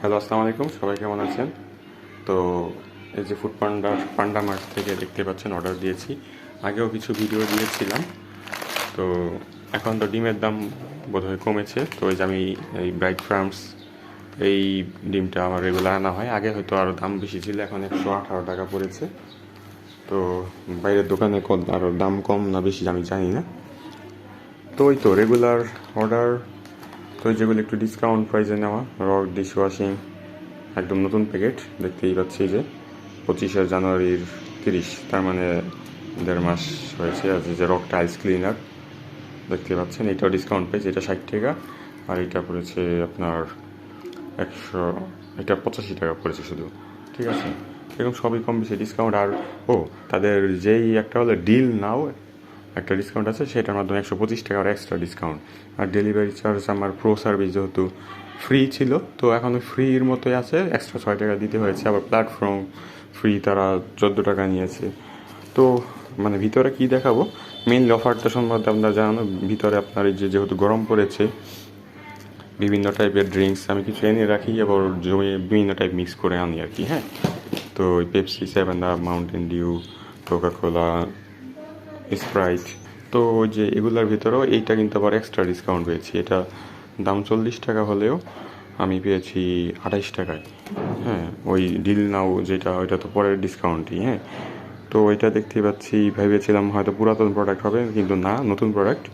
Hello, আসসালামু আলাইকুম। সবাই কেমন আছেন? তো এই যে ফুড পান্ডা পান্ডা মার্ট থেকে দেখতে পাচ্ছেন অর্ডার দিয়েছি। আগেও কিছু ভিডিও দিয়েছিলাম। তো এখন তো ডিমের দাম বোধহয় কমেছে। তো ওই যে আমি এই ব্রাইট ফার্মস এই ডিমটা আমার রেগুলার আনা হয়। আগে হয়তো আরও দাম বেশি ছিল, এখন একশো আঠারো টাকা পড়েছে। তো বাইরের দোকানে আরও দাম কম না বেশি আমি জানি না। তো ওই তো রেগুলার অর্ডার তো যেগুলো একটু ডিসকাউন্ট প্রাইসে নেওয়া রক ডিশ ওয়াশিং একদম নতুন প্যাকেট দেখতেই পাচ্ছি যে পঁচিশে জানুয়ারির তিরিশ, তার মানে দেড় মাস হয়েছে এই যে রক টাইলস ক্লিনার দেখতে পাচ্ছেন, এটাও ডিসকাউন্ট পেয়েছে, এটা ষাট টাকা, আর এটা পড়েছে আপনার একশো, এটা পঁচাশি টাকা পড়েছে শুধু, ঠিক আছে? এরকম সবই কম বেশি ডিসকাউন্ট আর, ও, তাদের যেই একটা হলো ডিল নাও একটা ডিসকাউন্ট আছে, সেটার মাধ্যমে একশো পঁচিশ টাকার এক্সট্রা ডিসকাউন্ট আর ডেলিভারি চার্জ আমার প্রো সার্ভিস যেহেতু ফ্রি ছিল, তো এখন ফ্রির মতোই আছে এক্সট্রা ছয় টাকা দিতে হয়েছে। আবার প্ল্যাটফর্ম ফ্রি তারা চোদ্দ টাকা নিয়েছে। তো মানে ভিতরে কি দেখাবো? মেইনলি অফারটা সম্বন্ধে আপনারা জানানো ভিতরে আপনার এই যে যেহেতু গরম পড়েছে, বিভিন্ন টাইপের ড্রিঙ্কস আমি কিছু এনে রাখি, আবার জমিয়ে বিভিন্ন টাইপ মিক্স করে আনি আর কি হ্যাঁ? তো Pepsi Seven Up Mountain Dew Coca Cola Sprite তো যে এগুলোর ভিতরেও এইটা কিন্তু আবার এক্সট্রা ডিসকাউন্ট পেয়েছি। এটা দাম চল্লিশ টাকা হলেও আমি পেয়েছি আঠাইশ টাকায়। হ্যাঁ ওই ডিল নাও যেটা, ওইটা তো পরের ডিসকাউন্টই হ্যাঁ। তো ওইটা দেখতেই পাচ্ছি, ভেবেছিলাম হয়তো পুরাতন প্রোডাক্ট হবে, কিন্তু না, নতুন প্রোডাক্ট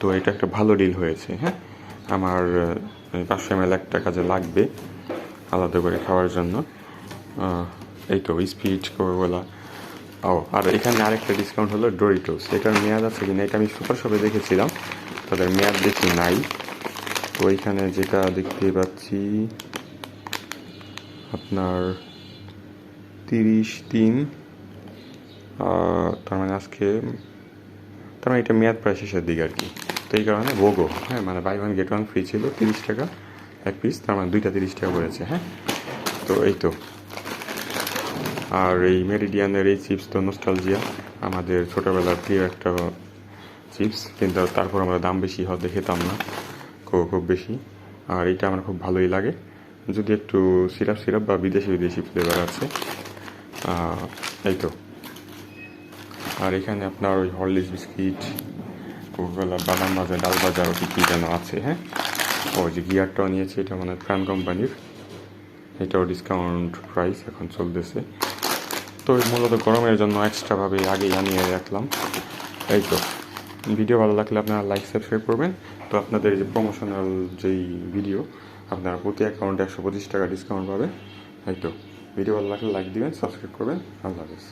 তো এটা একটা ভালো ডিল হয়েছে হ্যাঁ। আমার পাঁচশো এম এল একটা কাজে লাগবে, আলাদা করে খাওয়ার জন্য। এই তো স্পিড কোকাকোলা ও, আর এখানে আরেকটা ডিসকাউন্ট হলো ডোরিটোস এটার মেয়াদ আছে কিনা, এটা আমি সুপার শপে দেখেছিলাম, তাদের মেয়াদ দেখি নাই। তো এখানে যেটা দেখতে পাচ্ছি, আপনার তিরিশ তিন তার মানে আজকে, তার মানে এটা মেয়াদ প্রায় শেষের দিকে আর কি। তো এই কারণে ভোগো হ্যাঁ মানে buy one get one free ছিল, তিরিশ টাকা, এক পিস তার মানে দুইটা তিরিশ টাকা পড়েছে হ্যাঁ। তো এই তো। আর এই মেরিডিয়ানের এই চিপস তো নস্টালজিয়া আমাদের ছোটোবেলার প্রিয় একটা চিপস, কিন্তু তারপর আমরা দাম বেশি হতে খেতাম না, খুব খুব বেশি। আর এটা আমার খুব ভালোই লাগে। যদি একটু সিরাপ সিরাপ বা বিদেশি বিদেশি ফ্লেভার আছে এই তো। আর এখানে আপনার ওই হরলিক্স বিস্কিট, কোকাকোলা, বাদাম ভাজা, ডাল ভাজা ওটি কী যেন আছে হ্যাঁ? ও, যে গিয়ারটাও নিয়েছে, এটা মানে ফ্রান কোম্পানির। এটাও ডিসকাউন্ট প্রাইস এখন চলতেছে। তো মূলত গরমের জন্য এক্সট্রাভাবে আগেই আনিয়ে রাখলাম। এই তো, ভিডিও ভালো লাগলে আপনারা লাইক সাবস্ক্রাইব করবেন। তো আপনাদের যে প্রমোশনাল যেই ভিডিও আপনারা প্রতি অ্যাকাউন্টে একশো পঁচিশ টাকা ডিসকাউন্ট পাবে এই তো, ভিডিও ভালো লাগলে লাইক দিবেন সাবস্ক্রাইব করবেন। আল্লাহ হাফেজ।